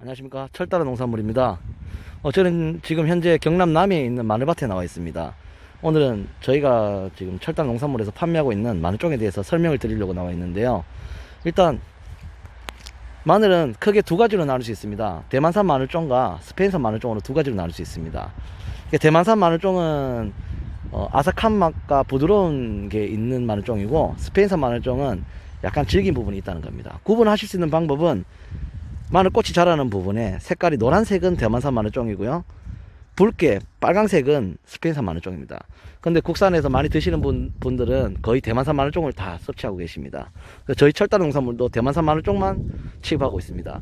안녕하십니까. 철다른 농산물입니다. 어, 저는 지금 현재 경남 남해에 있는 마늘밭에 나와 있습니다. 오늘은 저희가 지금 철다른 농산물에서 판매하고 있는 마늘종에 대해서 설명을 드리려고 나와 있는데요. 일단 마늘은 크게 두 가지로 나눌 수 있습니다. 대만산 마늘종과 스페인산 마늘종으로 두 가지로 나눌 수 있습니다. 대만산 마늘종은 어, 아삭한 맛과 부드러운 게 있는 마늘종이고 스페인산 마늘종은 약간 질긴 부분이 있다는 겁니다. 구분하실 수 있는 방법은 마늘 꽃이 자라는 부분에 색깔이 노란색은 대만산 마늘종이고요. 붉게 빨강색은 스페인산 마늘종입니다. 근데 국산에서 많이 드시는 분, 분들은 거의 대만산 마늘종을 다 섭취하고 계십니다. 저희 철단 농산물도 대만산 마늘종만 취급하고 있습니다.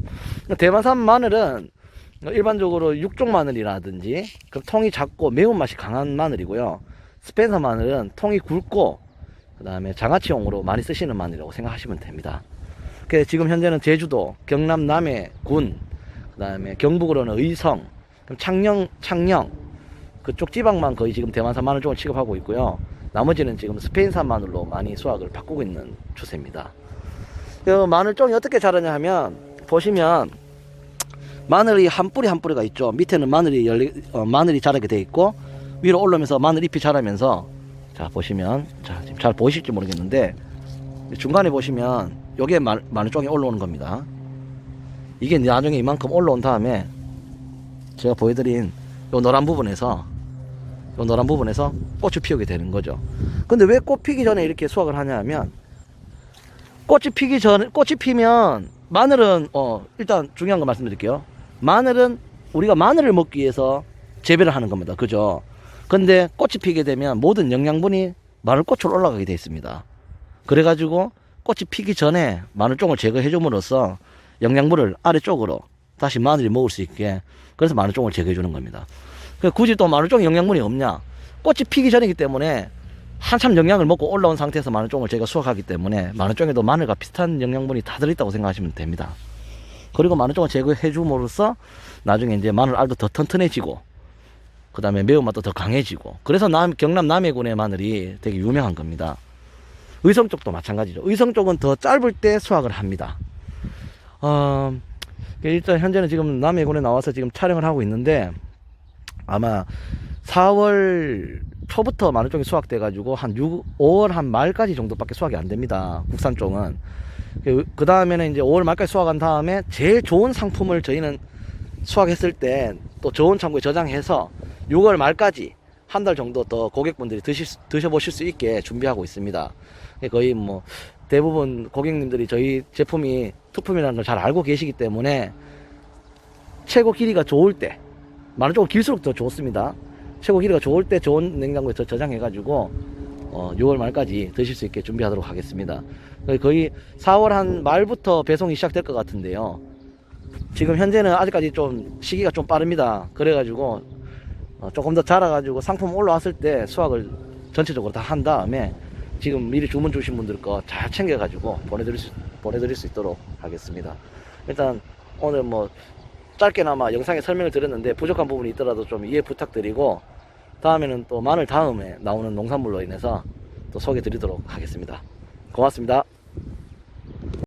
대만산 마늘은 일반적으로 육종 마늘이라든지 그럼 통이 작고 매운맛이 강한 마늘이고요. 스페인산 마늘은 통이 굵고 그 다음에 장아찌용으로 많이 쓰시는 마늘이라고 생각하시면 됩니다. 그 지금 현재는 제주도, 경남 남해 군, 그 다음에 경북으로는 의성, 창녕, 창녕 그쪽 지방만 거의 지금 대만산 마늘 종을 취급하고 있고요. 나머지는 지금 스페인산 마늘로 많이 수확을 바꾸고 있는 추세입니다. 그 마늘 종이 어떻게 자라냐 하면 보시면 마늘이 한 뿌리 한 뿌리가 있죠. 밑에는 마늘이 열리, 어, 마늘이 자라게 돼 있고 위로 올라오면서 마늘 잎이 자라면서 자 보시면 자 지금 잘 보이실지 모르겠는데 중간에 보시면 마- 마늘종이 올라오는 겁니다. 이게 나중에 이만큼 올라온 다음에 제가 보여드린 요 노란 부분에서 요 노란 부분에서 꽃이 피우게 되는 거죠. 근데 왜 꽃 피기 전에 이렇게 수확을 하냐면 꽃이 피기 전 꽃이 피면 마늘은 어 일단 중요한 거 말씀드릴게요. 마늘은 우리가 마늘을 먹기 위해서 재배를 하는 겁니다. 그죠? 근데 꽃이 피게 되면 모든 영양분이 마늘꽃으로 올라가게 돼 있습니다. 그래가지고 꽃이 피기 전에 마늘종을 제거해 줌으로써 영양분을 아래쪽으로 다시 마늘이 먹을 수 있게 그래서 마늘종을 제거해 주는 겁니다. 그 굳이 또 마늘종에 영양분이 없냐? 꽃이 피기 전이기 때문에 한참 영양을 먹고 올라온 상태에서 마늘종을 제가 수확하기 때문에 마늘종에도 마늘과 비슷한 영양분이 다 들어있다고 생각하시면 됩니다. 그리고 마늘종을 제거해 줌으로써 나중에 이제 마늘 알도 더 튼튼해지고 그 다음에 매운맛도 더 강해지고 그래서 남, 경남 남해군의 마늘이 되게 유명한 겁니다. 의성 쪽도 마찬가지죠. 의성 쪽은 더 짧을 때 수확을 합니다. 어, 일단 현재는 지금 남해군에 나와서 지금 촬영을 하고 있는데 아마 4월 초부터 마늘 쪽이 수확돼 가지고 한 6, 5월 한 말까지 정도밖에 수확이 안 됩니다. 국산 쪽은. 그 다음에는 이제 5월 말까지 수확한 다음에 제일 좋은 상품을 저희는 수확했을 때 또 좋은 창고에 저장해서 6월 말까지 한 달 정도 더 고객분들이 드실, 수- 드셔보실 수 있게 준비하고 있습니다. 거의 뭐 대부분 고객님들이 저희 제품이 투품이라는 걸 잘 알고 계시기 때문에 최고 길이가 좋을 때 마늘 조금 길수록 더 좋습니다. 최고 길이가 좋을 때 좋은 냉장고에 저- 저장해가지고 어, 6월 말까지 드실 수 있게 준비하도록 하겠습니다. 거의 4월 한 말부터 배송이 시작될 것 같은데요. 지금 현재는 아직까지 좀 시기가 좀 빠릅니다. 그래가지고 어, 조금 더 자라가지고 상품 올라왔을 때 수확을 전체적으로 다 한 다음에 지금 미리 주문 주신 분들 거 잘 챙겨가지고 보내드릴 수, 보내드릴 수 있도록 하겠습니다. 일단 오늘 뭐 짧게나마 영상에 설명을 드렸는데 부족한 부분이 있더라도 좀 이해 부탁드리고 다음에는 또 마늘 다음에 나오는 농산물로 인해서 또 소개 드리도록 하겠습니다. 고맙습니다.